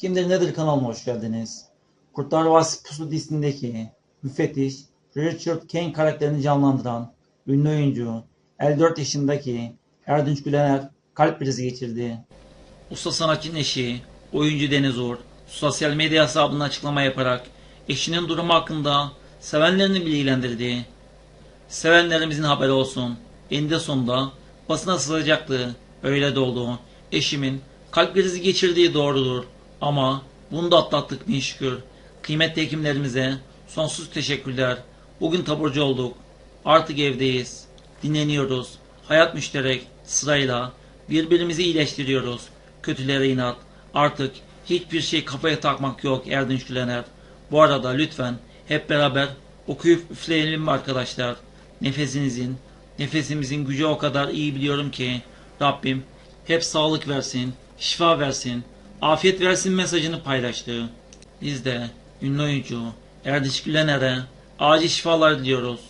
Kimdir Nedir kanalıma hoş geldiniz. Kurtlar Vadisi Pusu dizisindeki müfettiş Richard Kane karakterini canlandıran ünlü oyuncu 54 yaşındaki Erdinç Gülener kalp krizi geçirdi. Usta sanatçının eşi, oyuncu Deniz Uğur, sosyal medya hesabından açıklama yaparak eşinin durumu hakkında sevenlerini bilgilendirdi. Sevenlerimizin haberi olsun. Eninde sonunda basına sızacaktı. Öyle de oldu. Eşimin kalp krizi geçirdiği doğrudur. Ama bunu da atlattık bin şükür. Kıymetli hekimlerimize sonsuz teşekkürler. Bugün taburcu olduk. Artık evdeyiz. Dinleniyoruz. Hayat müşterek sırayla birbirimizi iyileştiriyoruz. Kötülere inat. Artık hiçbir şey kafaya takmak yok Erdinç Gülener. Bu arada lütfen hep beraber okuyup üfleyelim mi arkadaşlar? Nefesinizin, nefesimizin gücü o kadar iyi biliyorum ki Rabbim hep sağlık versin, şifa versin, afiyet versin mesajını paylaştı. Biz de ünlü oyuncu Erdinç Gülener'e acil şifalar diliyoruz.